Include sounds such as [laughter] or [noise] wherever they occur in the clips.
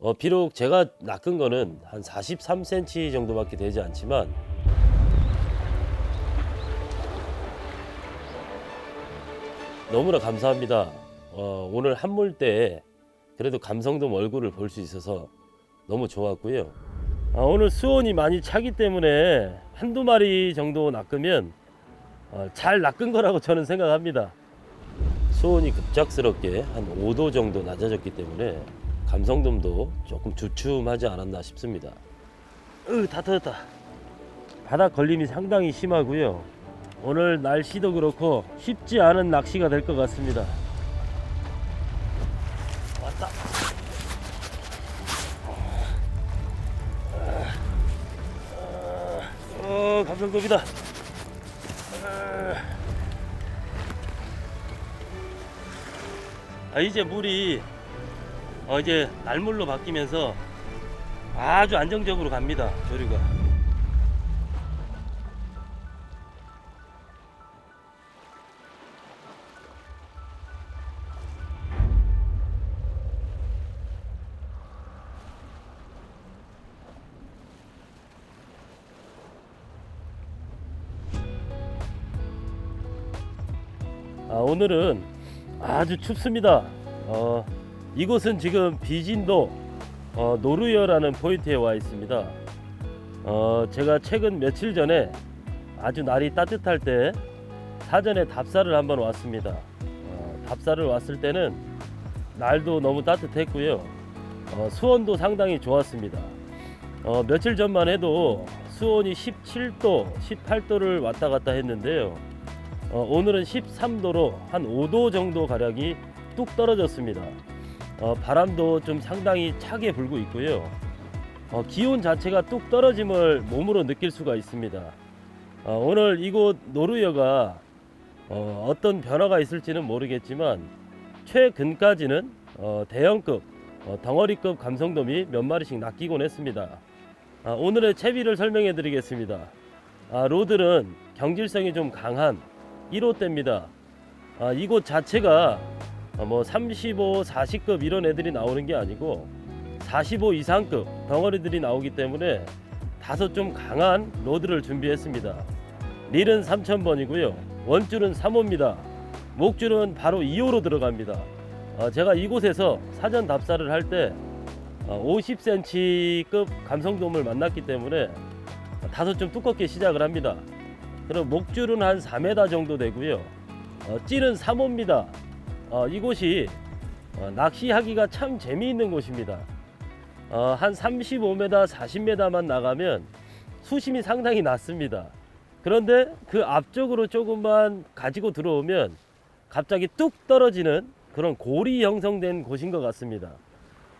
어, 비록 제가 낚은 거는 한 43cm 정도밖에 되지 않지만 너무나 감사합니다. 어, 오늘 한물 때 그래도 감성돔 얼굴을 볼 수 있어서 너무 좋았고요. 아, 오늘 수온이 많이 차기 때문에 한두 마리 정도 낚으면 어, 잘 낚은 거라고 저는 생각합니다. 수온이 급작스럽게 한 5도 정도 낮아졌기 때문에 감성돔도 조금 주춤하지 않았나 싶습니다. 으, 다 터졌다. 바닥 걸림이 상당히 심하고요. 오늘 날씨도 그렇고 쉽지 않은 낚시가 될 것 같습니다. 왔다. 어, 감성돔이다. 아, 이제 물이 어, 이제 날물로 바뀌면서 아주 안정적으로 갑니다. 조류가. 아, 오늘은 아주 춥습니다. 어, 이곳은 지금 비진도 어, 노르여라는 포인트에 와 있습니다. 어, 제가 최근 며칠 전에 아주 날이 따뜻할 때 사전에 답사를 한번 왔습니다. 어, 답사를 왔을 때는 날도 너무 따뜻했고요. 어, 수온도 상당히 좋았습니다. 어, 며칠 전만 해도 수온이 17도, 18도를 왔다 갔다 했는데요. 어, 오늘은 13도로 한 5도 정도 가량이 뚝 떨어졌습니다. 어, 바람도 좀 상당히 차게 불고 있고요. 어, 기온 자체가 뚝 떨어짐을 몸으로 느낄 수가 있습니다. 어, 오늘 이곳 노르여가 어, 어떤 변화가 있을지는 모르겠지만 최근까지는 어, 대형급 어, 덩어리급 감성돔이 몇 마리씩 낚이곤 했습니다. 아, 오늘의 채비를 설명해 드리겠습니다. 아, 로드는 경질성이 좀 강한 1호대입니다. 아, 이곳 자체가 어, 뭐 35, 40급 이런 애들이 나오는 게 아니고 45 이상급 덩어리들이 나오기 때문에 다소 좀 강한 로드를 준비했습니다. 릴은 3000번이고요. 원줄은 3호입니다. 목줄은 바로 2호로 들어갑니다. 어, 제가 이곳에서 사전 답사를 할 때 50cm급 감성돔을 만났기 때문에 다소 좀 두껍게 시작을 합니다. 그럼 목줄은 한 4m 정도 되고요. 어, 찌는 3호입니다. 어, 이곳이 어, 낚시하기가 참 재미있는 곳입니다. 어, 한 35m, 40m만 나가면 수심이 상당히 낮습니다. 그런데 그 앞쪽으로 조금만 가지고 들어오면 갑자기 뚝 떨어지는 그런 골이 형성된 곳인 것 같습니다.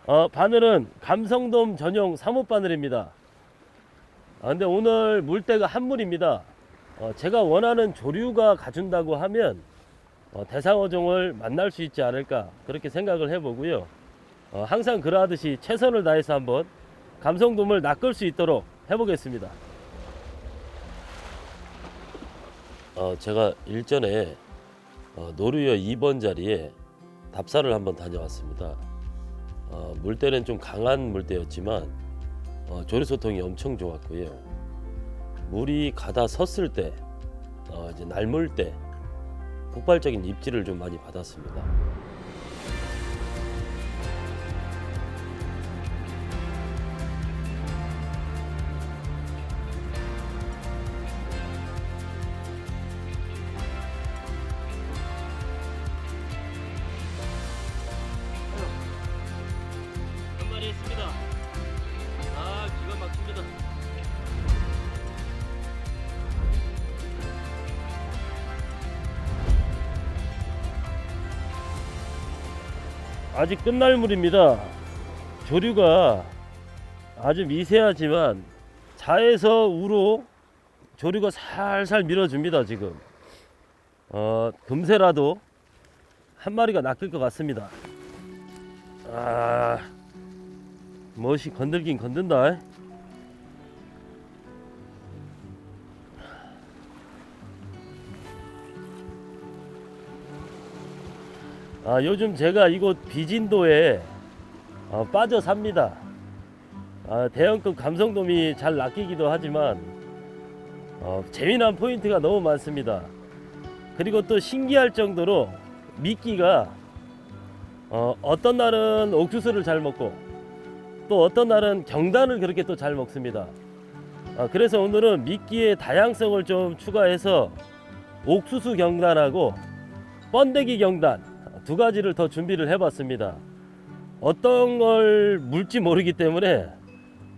어, 바늘은 감성돔 전용 3호 바늘입니다. 아, 근데 오늘 물때가 한물입니다. 어, 제가 원하는 조류가 가준다고 하면 어, 대상어종을 만날 수 있지 않을까 그렇게 생각을 해보고요. 어, 항상 그러하듯이 최선을 다해서 한번 감성돔을 낚을 수 있도록 해보겠습니다. 어, 제가 일전에 어, 노르여 2번 자리에 답사를 한번 다녀왔습니다. 어, 물때는 좀 강한 물때였지만 어, 조류 소통이 엄청 좋았고요. 물이 가다 섰을 때, 어, 이제 날물 때 폭발적인 입질을 좀 많이 받았습니다. 아직 끝날 물입니다. 조류가 아주 미세하지만 좌에서 우로 조류가 살살 밀어줍니다. 지금 어, 금세라도 한 마리가 낚일 것 같습니다. 아, 멋이 건들긴 건든다. 아, 요즘 제가 이곳 비진도에 어, 빠져 삽니다. 아, 대형급 감성돔이 잘 낚이기도 하지만 어, 재미난 포인트가 너무 많습니다. 그리고 또 신기할 정도로 미끼가 어, 어떤 날은 옥수수를 잘 먹고 또 어떤 날은 경단을 그렇게 또 잘 먹습니다. 아, 그래서 오늘은 미끼의 다양성을 좀 추가해서 옥수수 경단하고 번데기 경단 두 가지를 더 준비를 해봤습니다. 어떤 걸 물지 모르기 때문에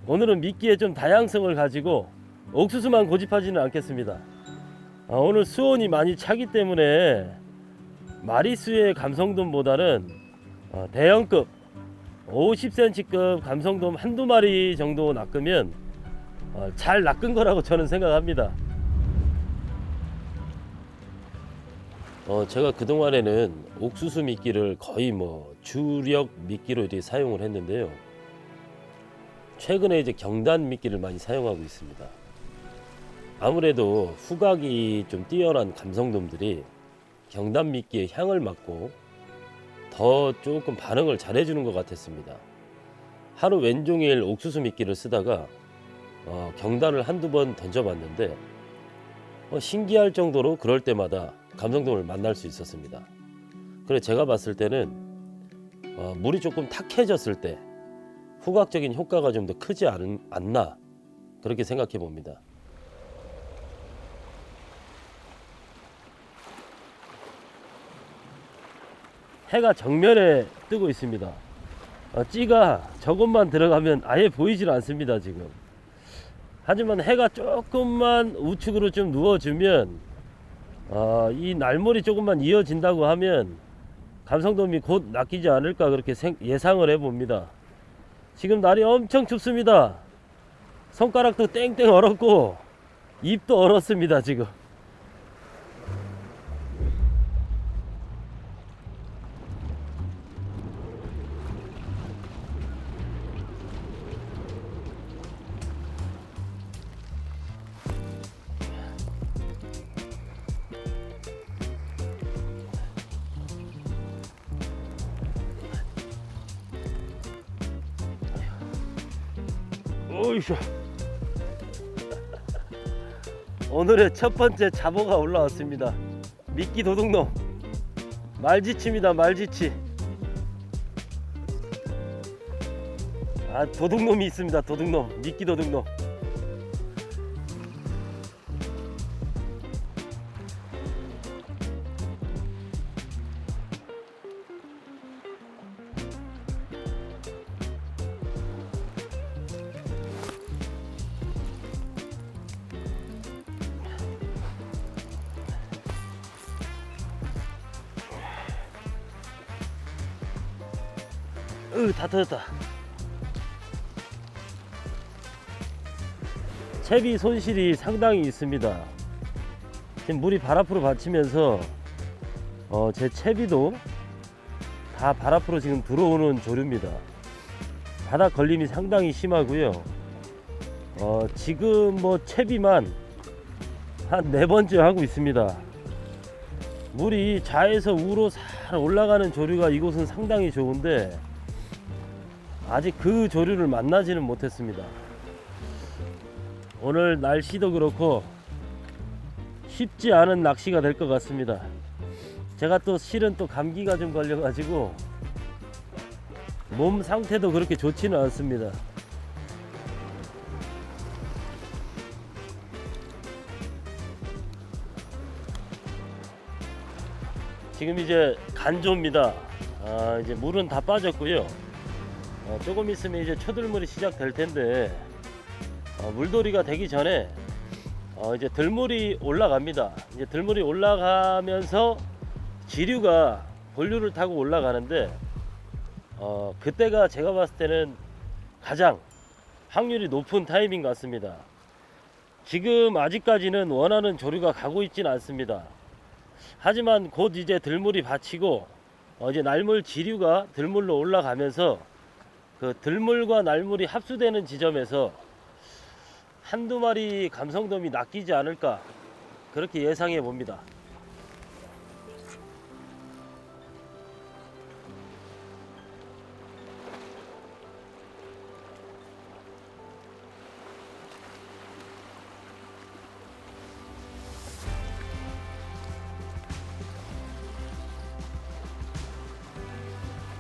오늘은 미끼에 좀 다양성을 가지고 옥수수만 고집하지는 않겠습니다. 아, 오늘 수온이 많이 차기 때문에 마리수의 감성돔보다는 어, 대형급 50cm급 감성돔 한두 마리 정도 낚으면 어, 잘 낚은 거라고 저는 생각합니다. 어, 제가 그동안에는 옥수수 미끼를 거의 뭐 주력 미끼로 이렇게 사용을 했는데요. 최근에 이제 경단 미끼를 많이 사용하고 있습니다. 아무래도 후각이 좀 뛰어난 감성돔들이 경단 미끼의 향을 맡고 더 조금 반응을 잘해주는 것 같았습니다. 하루 왼종일 옥수수 미끼를 쓰다가 어, 경단을 한두 번 던져봤는데 어, 신기할 정도로 그럴 때마다 감성돔을 만날 수 있었습니다. 그래 제가 봤을 때는 어, 물이 조금 탁해졌을 때 후각적인 효과가 좀 더 크지 않, 않나 그렇게 생각해 봅니다. 해가 정면에 뜨고 있습니다. 어, 찌가 저것만 들어가면 아예 보이질 않습니다 지금. 하지만 해가 조금만 우측으로 좀 누워주면 어, 이 날물이 조금만 이어진다고 하면 감성돔이 곧 낚이지 않을까 그렇게 생- 예상을 해봅니다. 지금 날이 엄청 춥습니다. 손가락도 땡땡 얼었고 입도 얼었습니다 지금. 오이쇼. [laughs] 오늘의 첫 번째 잡어가 올라왔습니다. 미끼 도둑놈. 말지치입니다. 말지치. 아 도둑놈이 있습니다. 도둑놈. 미끼 도둑놈. 으, 다 터졌다. 채비 손실이 상당히 있습니다. 지금 물이 발 앞으로 받치면서 어, 제 채비도 다 발 앞으로 지금 들어오는 조류입니다. 바닥 걸림이 상당히 심하고요. 어, 지금 뭐 채비만 한 네 번째 하고 있습니다. 물이 좌에서 우로 살 올라가는 조류가 이곳은 상당히 좋은데 아직 그 조류를 만나지는 못했습니다. 오늘 날씨도 그렇고 쉽지 않은 낚시가 될 것 같습니다. 제가 또 실은 또 감기가 좀 걸려가지고 몸 상태도 그렇게 좋지는 않습니다. 지금 이제 간조입니다. 아, 이제 물은 다 빠졌고요. 어, 조금 있으면 이제 초들물이 시작될 텐데 어, 물돌이가 되기 전에 어, 이제 들물이 올라갑니다. 이제 들물이 올라가면서 지류가 본류를 타고 올라가는데 어, 그때가 제가 봤을 때는 가장 확률이 높은 타이밍 같습니다. 지금 아직까지는 원하는 조류가 가고 있지는 않습니다. 하지만 곧 이제 들물이 받치고 어, 이제 날물 지류가 들물로 올라가면서 그 들물과 날물이 합수되는 지점에서 한두 마리 감성돔이 낚이지 않을까 그렇게 예상해 봅니다.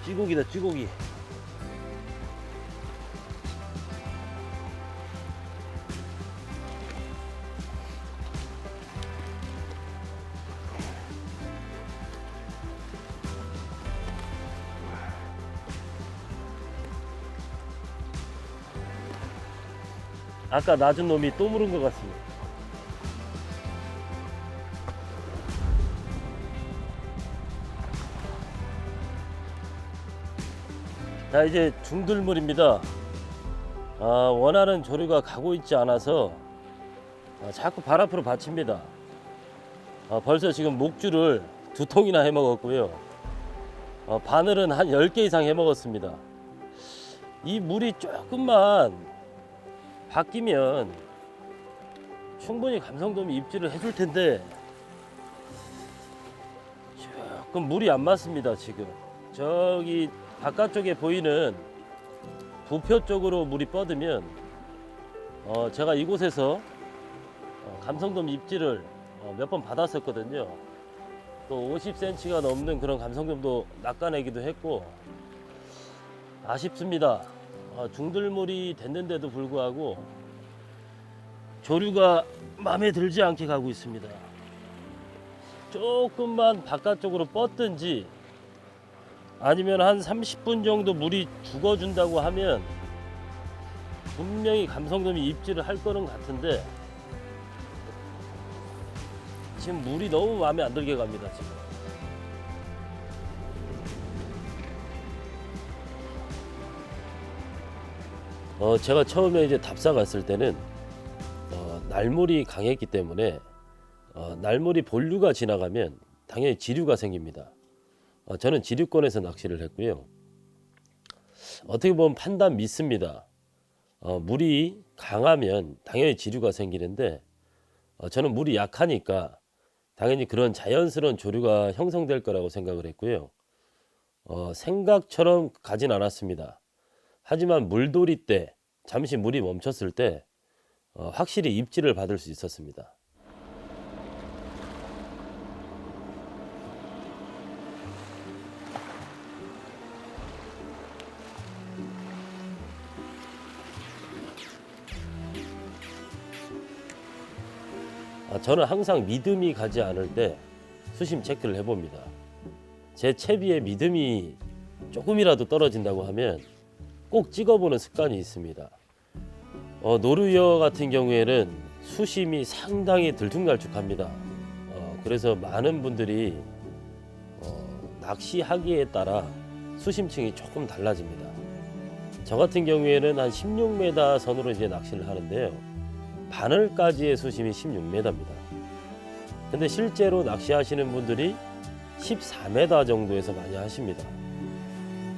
쥐고기다 쥐고기 아까 낮은 놈이 또 물은 것 같습니다. 자 이제 중들물입니다. 아, 원하는 조류가 가고 있지 않아서 아, 자꾸 발 앞으로 받칩니다. 아, 벌써 지금 목줄을 두 통이나 해 먹었고요. 어, 바늘은 한 10개 이상 해 먹었습니다. 이 물이 조금만 바뀌면 충분히 감성돔이 입질을 해줄 텐데 조금 물이 안 맞습니다 지금 저기 바깥쪽에 보이는 부표 쪽으로 물이 뻗으면 어, 제가 이곳에서 어, 감성돔 입질을 어, 몇번 받았었거든요. 또 50cm가 넘는 그런 감성돔도 낚아내기도 했고 아쉽습니다. 어, 중들물이 됐는데도 불구하고 조류가 마음에 들지 않게 가고 있습니다. 조금만 바깥쪽으로 뻗든지 아니면 한 30분 정도 물이 죽어준다고 하면 분명히 감성돔이 입질을 할 거는 같은데 지금 물이 너무 마음에 안 들게 갑니다 지금 어 제가 처음에 이제 답사 갔을 때는 어, 날물이 강했기 때문에 어, 날물이 본류가 지나가면 당연히 지류가 생깁니다. 어, 저는 지류권에서 낚시를 했고요. 어떻게 보면 판단 믿습니다. 어, 물이 강하면 당연히 지류가 생기는데 어, 저는 물이 약하니까 당연히 그런 자연스러운 조류가 형성될 거라고 생각을 했고요. 어, 생각처럼 가진 않았습니다. 하지만 물돌이 때 잠시 물이 멈췄을 때 어, 확실히 입질을 받을 수 있었습니다. 아, 저는 항상 믿음이 가지 않을 때 수심 체크를 해봅니다. 제 채비에 믿음이 조금이라도 떨어진다고 하면 꼭 찍어보는 습관이 있습니다. 어, 노르여 같은 경우에는 수심이 상당히 들쭉날쭉합니다. 어, 그래서 많은 분들이 어, 낚시하기에 따라 수심층이 조금 달라집니다. 저 같은 경우에는 한 16m 선으로 이제 낚시를 하는데요. 바늘까지의 수심이 16m입니다. 근데 실제로 낚시하시는 분들이 14m 정도에서 많이 하십니다.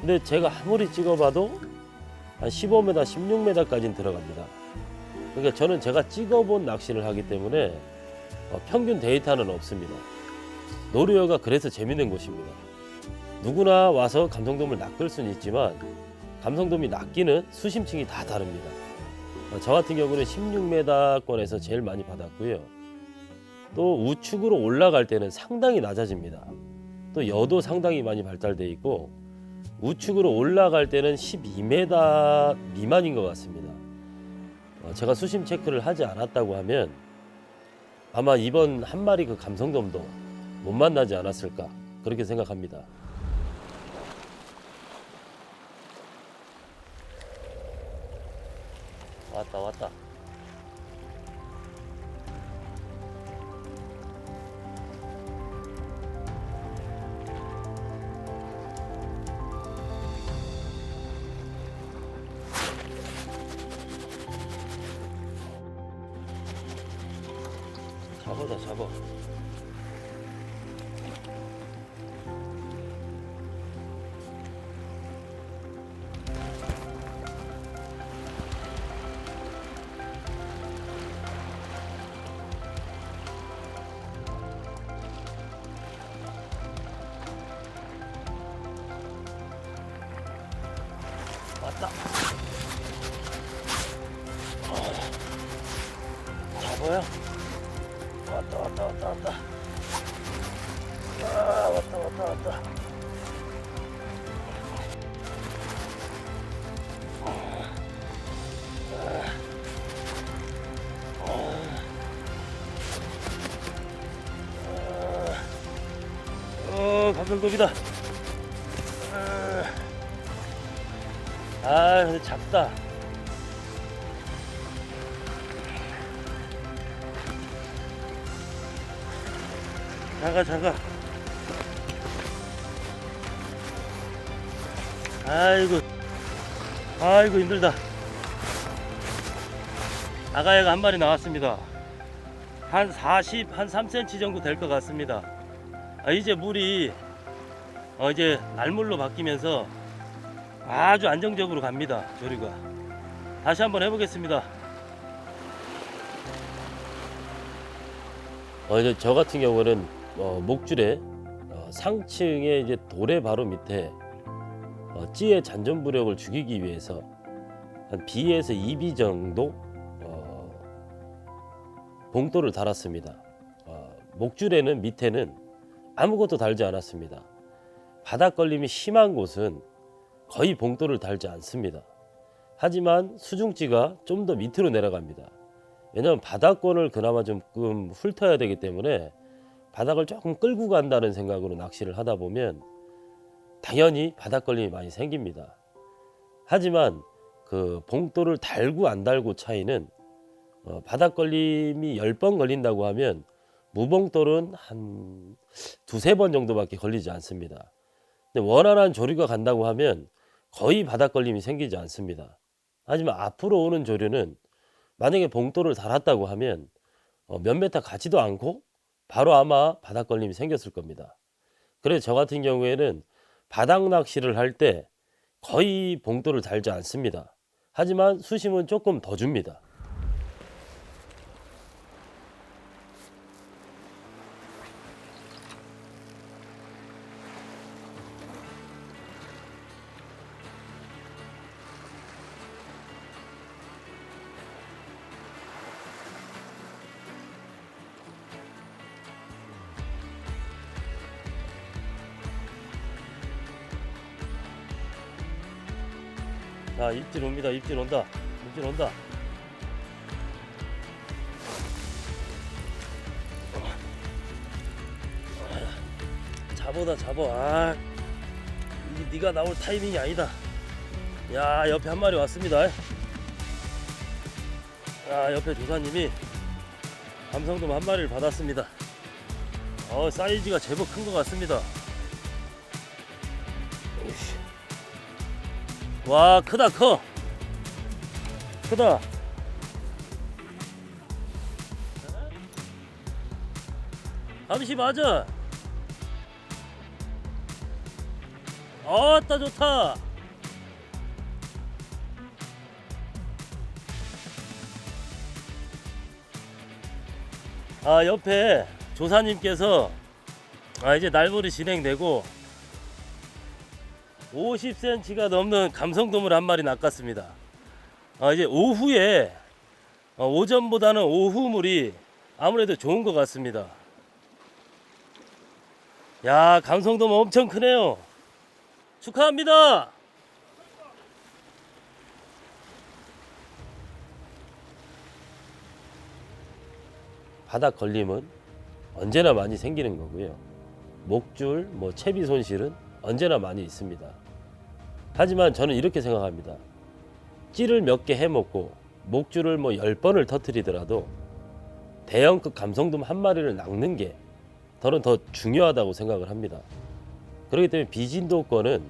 근데 제가 아무리 찍어봐도 한 15m, 16m까지는 들어갑니다. 그러니까 저는 제가 찍어본 낚시를 하기 때문에 어, 평균 데이터는 없습니다. 노르여가 그래서 재밌는 곳입니다. 누구나 와서 감성돔을 낚을 수는 있지만 감성돔이 낚기는 수심층이 다 다릅니다. 어, 저 같은 경우는 16m권에서 제일 많이 받았고요. 또 우측으로 올라갈 때는 상당히 낮아집니다. 또 여도 상당히 많이 발달돼 있고 우측으로 올라갈 때는 12m 미만인 것 같습니다. 어, 제가 수심 체크를 하지 않았다고 하면 아마 이번 한 마리 그 감성돔도 못 만나지 않았을까 그렇게 생각합니다. 감성돔이다. 아, 아 근데 작다. 작아 작아. 아이고 아이고 힘들다. 아가야가 한 마리 나왔습니다. 한 40, 한 3cm 정도 될 것 같습니다. 아, 이제 물이 어, 이제 날물로 바뀌면서 아주 안정적으로 갑니다. 조류가. 다시 한번 해보겠습니다. 어, 이제 저 같은 경우는 어, 목줄에 어, 상층에 이제 돌의 바로 밑에 어, 찌의 잔존부력을 죽이기 위해서 한 B에서 2B 정도 어, 봉돌을 달았습니다. 어, 목줄에는 밑에는 아무것도 달지 않았습니다. 바닥 걸림이 심한 곳은 거의 봉돌을 달지 않습니다. 하지만 수중지가 좀 더 밑으로 내려갑니다. 왜냐하면 바닥권을 그나마 조금 훑어야 되기 때문에 바닥을 조금 끌고 간다는 생각으로 낚시를 하다 보면 당연히 바닥 걸림이 많이 생깁니다. 하지만 그 봉돌을 달고 안 달고 차이는 어, 바닥 걸림이 10번 걸린다고 하면 무봉돌은 한 두세 번 정도밖에 걸리지 않습니다. 근데 원활한 조류가 간다고 하면 거의 바닥 걸림이 생기지 않습니다. 하지만 앞으로 오는 조류는 만약에 봉돌을 달았다고 하면 어, 몇 메타 가지도 않고 바로 아마 바닥 걸림이 생겼을 겁니다. 그래서 저 같은 경우에는 바닥 낚시를 할 때 거의 봉돌을 달지 않습니다. 하지만 수심은 조금 더 줍니다. 자 입질 옵니다. 입질 온다. 입질 온다. 잡어다 잡어. 아 이게 네가 나올 타이밍이 아니다. 야 옆에 한 마리 왔습니다. 야 옆에 조사님이 감성돔 한 마리를 받았습니다. 어 사이즈가 제법 큰 것 같습니다. 오이씨. 와 크다 커. 크다. 감시 맞아. 어따 좋다. 아 옆에 조사님께서 아 이제 날벌이 진행되고 50cm가 넘는 감성돔을 한 마리 낚았습니다. 아, 이제 오후에 어, 오전보다는 오후 물이 아무래도 좋은 것 같습니다. 야 감성돔 엄청 크네요. 축하합니다. 바닥 걸림은 언제나 많이 생기는 거고요. 목줄, 뭐 채비 손실은 언제나 많이 있습니다. 하지만 저는 이렇게 생각합니다. 찌를 몇 개 해먹고 목줄을 뭐 10번을 터트리더라도 대형급 감성돔 한 마리를 낚는 게 저는 더 중요하다고 생각을 합니다. 그렇기 때문에 비진도권은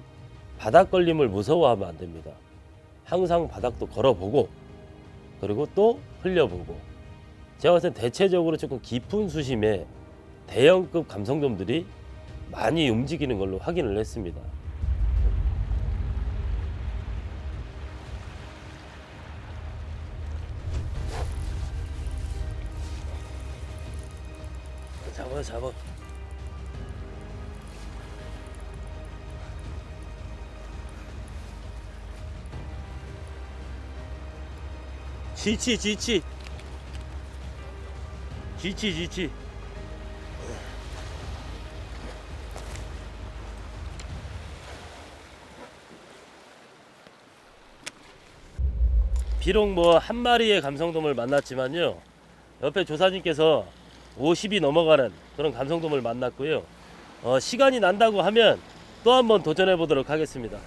바닥 걸림을 무서워하면 안 됩니다. 항상 바닥도 걸어보고 그리고 또 흘려보고 제가 봤을 때 대체적으로 조금 깊은 수심에 대형급 감성돔들이 많이 움직이는 걸로 확인을 했습니다. 지치 지치. 지치 지치. 비록 뭐 한 마리의 감성돔을 만났지만요. 옆에 조사님께서 50이 넘어가는 그런 감성돔을 만났고요. 어, 시간이 난다고 하면 또 한번 도전해 보도록 하겠습니다.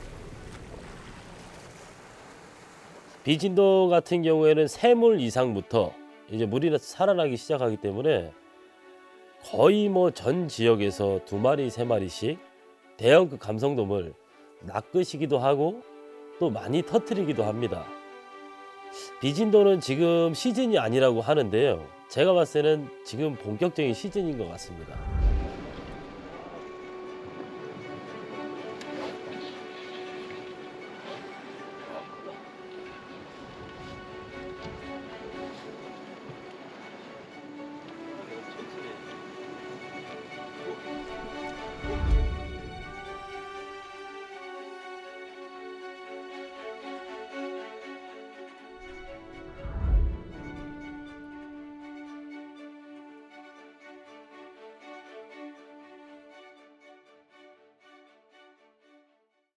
비진도 같은 경우에는 세물 이상부터 이제 물이 살아나기 시작하기 때문에 거의 뭐 전 지역에서 두 마리 세 마리씩 대형급 감성돔을 낚으시기도 하고 또 많이 터트리기도 합니다. 비진도는 지금 시즌이 아니라고 하는데요. 제가 봤을 때는 지금 본격적인 시즌인 것 같습니다.